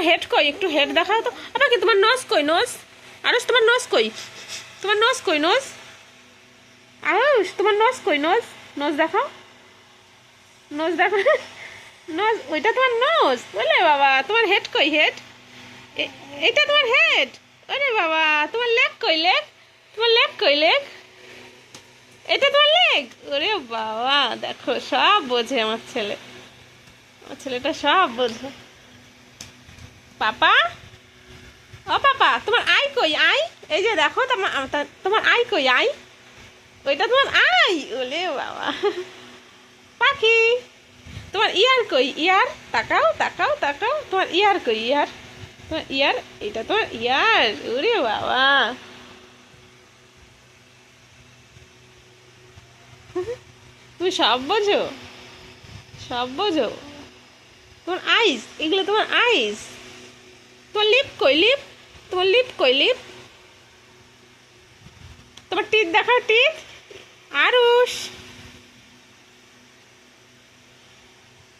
তোমার হেড কই? একটু হেড দেখাও তো। আবার কি, তোমার নস কই? নস আরুষ তোমার নস কই? তোমার নস কই নস আরুষ তোমার নস কই নস নস দেখাও। নস দেখো নস ওইটা তোমার নস বলে বাবা, তোমার হেড কই হেড এটা তোমার হেড ওরে বাবা, তোমার লেগ কই লেগ তোমার লেগ কই লেগ এটা তোমার লেগ ওরে বাবা, দেখো, সব বোঝে আমার ছেলে। আমার ছেলেটা সব বোঝে। পাপা? ও পাপা, তোমার আই কই? আই? এই যে দেখো, তোমার তোমার আই কই? আই? ওইটা তোমার আই? ওলে বাবা। পাখি, তোমার ইয়ার কই? ইয়ার? তাকাও তাকাও তাকাও। তোমার ইয়ার কই? ইয়ার? তোমার ইয়ার? এটা তোমার ইয়ার। ওরে বাবা। তুমি সব বোঝো? সব বোঝো? তোমার আইস এগুলো তোমার আইস তোমার লিপ কই লিপ তোমার লিপ কই লিপ তোমার টিথ দেখাও টিথ আরুষ।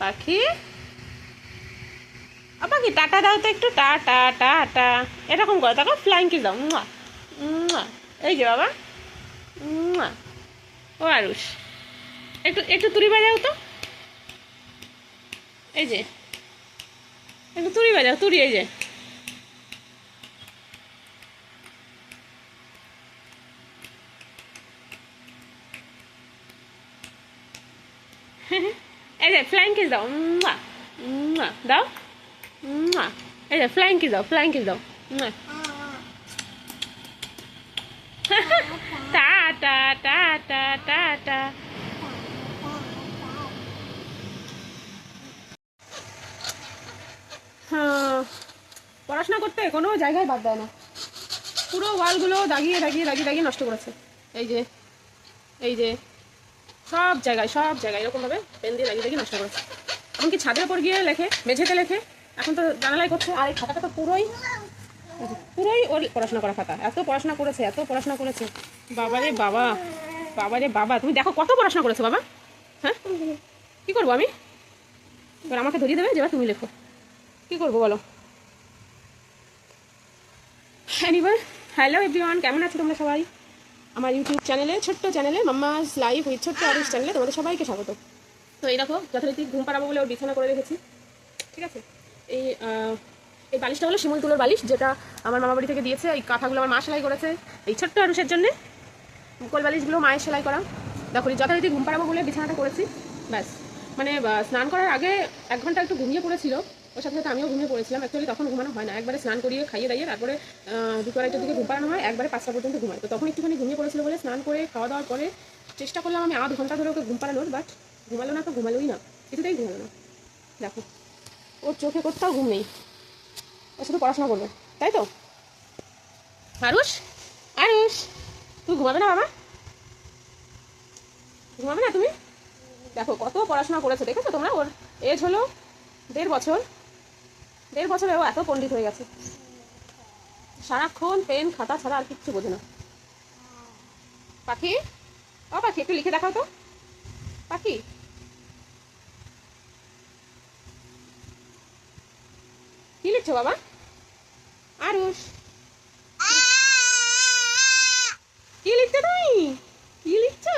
পাখি? পাখি, টাটা দাও তো একটু, টা টা টা টা। এরকম করো দেখো ফ্লাইং কিস দাও। এই যে বাবা। ও, আরুষ। একটু একটু তুড়ি বাজাও তো। এই যে, একটু তুড়ি বাজাও, তুড়ি, এই যে। এই যে ফ্লাইং কিস দাও। দাও। এই যে ফ্লাইং কিস দাও ফ্লাইং কিস দাও পড়াশোনা করতে কোনো জায়গায় বাদ দেয় না। পুরো ওয়ালগুলো দাগিয়ে দাগিয়ে দাগিয়ে দাগিয়ে নষ্ট করেছে। এই যে এই যে। সব জায়গায় সব জায়গায় এরকমভাবে পেন দিয়ে লাগিয়ে দাগিয়ে নষ্ট করেছে। এমনকি ছাদের ওপর গিয়ে লেখে, মেঝেতে লেখে, এখন তো জানালাই করছে, আর এই খাতাটা তো পুরোই পুরোই ওর পড়াশোনা করা খাতা। এত পড়াশোনা করেছে, এত পড়াশোনা করেছে। বাবা রে বাবা বাবা রে বাবা, তুমি দেখো কত পড়াশোনা করেছ বাবা। হ্যাঁ? কী করব আমি? এবার আমাকে ধরিয়ে দেবে যে এবার তুমি লেখো। কী করব বলো? এনিওয়ে হ্যালো এভরিওয়ান কেমন আছো তোমরা সবাই? আমার ইউটিউব চ্যানেলে ছোট্ট চ্যানেলে মাম্মাস লাইভ উইথ ছোট্ট আরিস চ্যানেলে তোমাদের সবাইকে স্বাগত। তো এই দেখো, যথারীতি ঘুম পাড়াবো বলে ওর বিছানা করে রেখেছি। ঠিক আছে? এই এই বালিশটা হলো শিমুল তুলোর বালিশ, যেটা আমার মামা বাড়ি থেকে দিয়েছে। এই কাঁথাগুলো আমার মা সেলাই করেছে এই ছোট্ট আরুষের জন্য। কোল বালিশগুলো মায়ের সেলাই করা। দেখো যথারীতি ঘুম পাড়াবো বলে বিছানাটা করেছি। ব্যাস। মানে স্নান করার আগে এক ঘণ্টা একটু ঘুমিয়ে পড়েছিল। ওর সাথে সাথে আমিও ঘুমিয়ে পড়েছিলাম। অ্যাকচুয়ালি তখন ঘুমানো হয় না। একবারে স্নান করিয়ে খাইয়ে দাইয়ে তারপরে দুটো আড়াইটার দিকে ঘুম পাড়ানো হয়। একবারে পাঁচটা পর্যন্ত ঘুমায় তো তখন একটুখানি ঘুমিয়ে পড়েছিল বলে স্নান করে খাওয়া দাওয়ার পরে চেষ্টা করলাম আমি আধ ঘণ্টা ধরে ওকে ঘুম পাড়ানোর বাট ঘুমালো না তো ঘুমালোই না। কিছুতেই ঘুমালো না। দেখো, ওর চোখে কোথাও ঘুম নেই। ও শুধু পড়াশোনা করবে। তাই তো? আরুষ আরুষ তুই ঘুমাবে না বাবা? ঘুমাবে না তুমি? দেখো, কত পড়াশোনা করেছে, দেখেছ তোমরা? ওর এজ হলো দেড় বছর। দেড় বছরে ও এত পণ্ডিত হয়ে গেছে। সারাক্ষণ পেন, খাতা ছাড়া আর কিচ্ছু বোঝে না। পাখি? ও পাখি, একটু লিখে দেখাও তো। পাখি? কি লিখছো বাবা? আরুষ। কি লিখছো তুমি? কি লিখছো?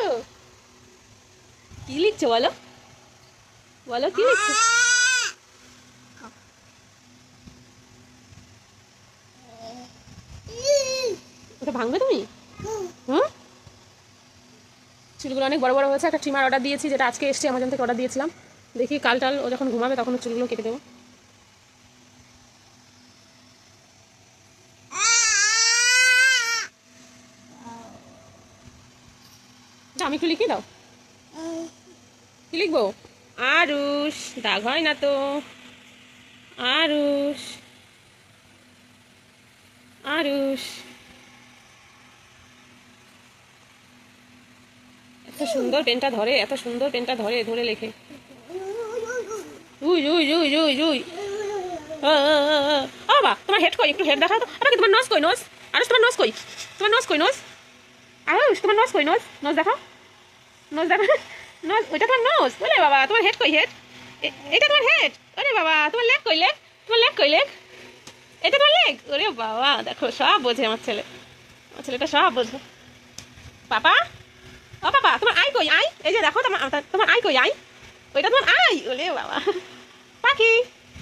কি লিখছো বলো? বলো, কি লিখছো? চুলগুলো অনেক বড় বড় হয়েছে, একটা ট্রিমার অর্ডার দিয়েছি, যেটা আজকে এসছে আমাজন থেকে অর্ডার দিয়েছিলাম। দেখি কাল টাল ও যখন ঘুমাবে তখন চুলগুলো কেটে দেবো। আমি একটু লিখে দাও। কি লিখব? আরুষ, দাগ হয় না তো। আরুষ আরুষ। সুন্দর পেনটা ধরে, এত সুন্দর পেনটা ধরে ধরে লেখে। উই উই উই উই উই ও বাবা, তোমার হেড কই? একটু হেড দেখাও তো। আবার তোমার নস কই? নস আরুষ তোমার নস কই? তোমার নস কই? নস আরুষ তোমার নস কই? নস নস দেখাও। নস দেখো নস ওইটা তোমার নস বলে বাবা, তোমার হেড কই? হেড এটা তোমার হেড আরে বাবা, তোমার লেগ কই লেগ তোমার লেগ কই লেগ এটা তোমার লেগ ওরে বাবা, দেখো, সব বোঝে আমার ছেলে। আমার ছেলেটা সব বোঝে। পাপা? ও পাপা তোমার আই কই? আই? এই যে দেখো, তোমার তোমার কই? আই? ওইটা তোমার আই? ওরে বাবা। পাখি,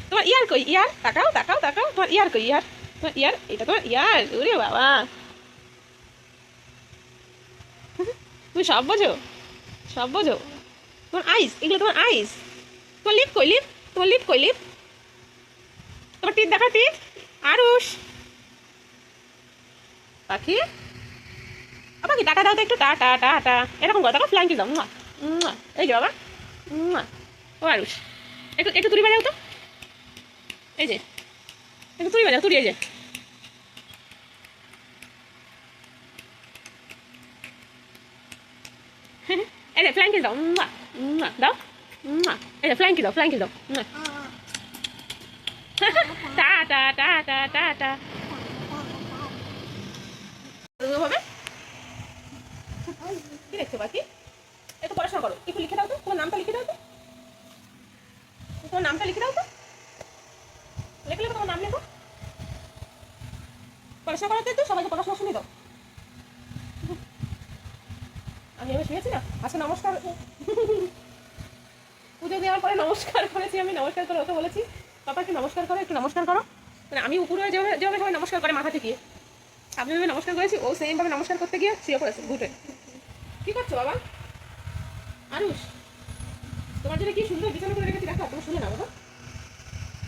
তোমার ইয়ার কই? ইয়ার? তাকাও তাকাও তাকাও। তোমার ইয়ার কই? ইয়ার? তোমার ইয়ার? এটা তোমার ইয়ার। ওরে বাবা। তুমি সব বোঝো? সব বোঝো? তোমার আইস, এগুলো তোমার আইস। তোমার লিপ কই, লিপ? তোমার লিপ কই, লিপ? তোমার টিপ দেখা টিপ? আরুষ। পাখি? ও পাখি টাটা দাও তো একটু টাটা টাটা এরকম কথা ফ্লাইং কিস দাও মুয়া, মুয়া। এই যে বাবা মুয়া। ও আরুষ একটু একটু তুড়ি বাজাও তো এই যে একটু তুড়ি বাজাও তুড়ি এই যে এই যে ফ্লাইং কিস দাও মুয়া, মুয়া। দাও মুয়া। এই যে ফ্লাইং কিস দাও ফ্লাইং কিস দাও মুয়া। টাটা টাটা টাটা হবে কি দেখছ বাকি একটু পড়াশোনা করো। একটু লিখে দাও তো। তোমার নামটা লিখে দাও তো। তোমার নামটা লিখে দাও তো। লিখে লেখো তোমার নাম লেখো। পড়াশোনা করাতে তো সবাইকে পড়াশোনা শুনে দাও। আমি এবার শুনেছি না? আচ্ছা নমস্কার। পুজো দেওয়ার পরে নমস্কার করেছি আমি। নমস্কার করে ওকে বলেছি পাপাকে নমস্কার করো, একটু নমস্কার করো। মানে আমি উপরে যেভাবে যেভাবে সবাই নমস্কার করে মাথা থেকে আমি ভাবে নমস্কার করেছি। ও সেইভাবে নমস্কার করতে গিয়ে শুয়ে পড়েছে, ঘুটে। কি করছ বাবা? আরুষ, তোমার জন্য কি সুন্দর বিছানা করে রেখেছি দেখো, তুমি শুনে না বাবা।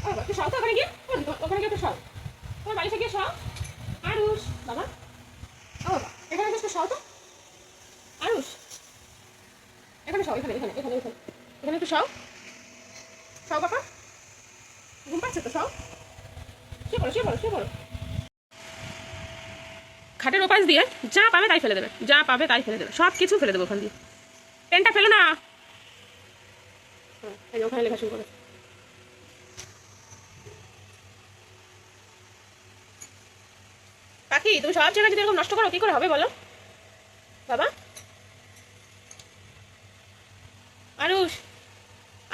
ও বাবা, একটু তো ওখানে গিয়ে। ওখানে গিয়ে একটু শাও। তোমার বাড়িতে গিয়ে শাও। আরুষ, বাবা। ও বাবা, এখানে একটু শাও তো। আরুষ, এখানে শাও, এখানে এখানে এখানে এখানে। এখানে একটু শাও। শাও বাবা। ঘুম পাচ্ছে তো, শাও। শুয়ে পড়ো শুয়ে পড়ো শুয়ে পড়ো। খাটের ওপাশ দিয়ে যা পাবে তাই ফেলে দেবে। যা পাবে তাই ফেলে দেবে। সব কিছু ফেলে দেবে ওখান দিয়ে। পেনটা ফেলো না। হুম, এই যে ওখানে লেখা শুরু করে পাখি তুমি সব জায়গায় যদি এরকম নষ্ট করো কি করে হবে বলো? বাবা। আরুষ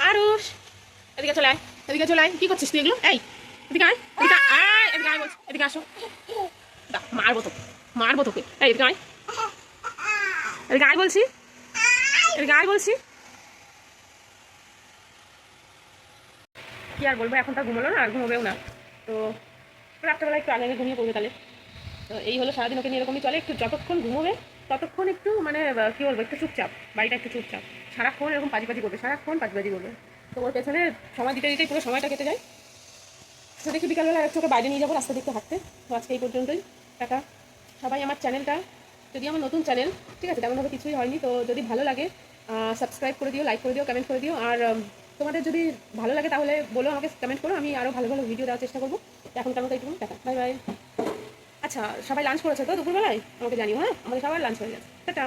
আরুষ। এদিকে চলে আয় এদিকে চলে আয়। কি করছিস তুই এগুলো? এই এদিকে আয় এদিকে আয় এদিকে আয় এদিকে আসো। মারবো তো মারবো তোকে। এই, এদিকে আয়। আয় বলছি। এদিকে আয় বলছি। কি আর বলব, এখন তো ঘুমালো না, আর ঘুমোবেও না। তো রাত্রেবেলা একটু আগে ঘুমিয়ে পড়বে তাহলে। তো এই হলো সারাদিন ওকে নিয়ে এরকমই চলে, একটু যতক্ষণ ঘুমোবে, ততক্ষণ একটু মানে কী বলব, একটু চুপচাপ, বাড়িটা একটু চুপচাপ। সারাক্ষণ এরকম পাজি করবে, সারাক্ষণ পাজি করবে। তো ওর পেছনে সময় দিতে দিতেই পুরো সময়টা কেটে যায়। তো দেখি বিকালবেলা একটু ওকে বাইরে নিয়ে যাব, রাস্তা দেখতে হাঁটতে। তো আজকে এই পর্যন্তই, টাটা। সবাই আমার চ্যানেলটা, যদি আমার নতুন চ্যানেল, ঠিক আছে, তেমনভাবে কিছুই হয়নি, তো যদি ভালো লাগে সাবস্ক্রাইব করে দিও লাইক করে দিও কমেন্ট করে দিও, আর তোমাদের যদি ভালো লাগে তাহলে বলো আমাকে কমেন্ট করো, আমি আরও ভালো ভালো ভিডিও দেওয়ার চেষ্টা করব। এখন তেমন এইটুকু দেখা বাই বাই আচ্ছা সবাই লাঞ্চ করেছে তো দুপুরবেলায়? আমাকে জানিও হ্যাঁ? আমাদের সবার লাঞ্চ হয়ে টাটা।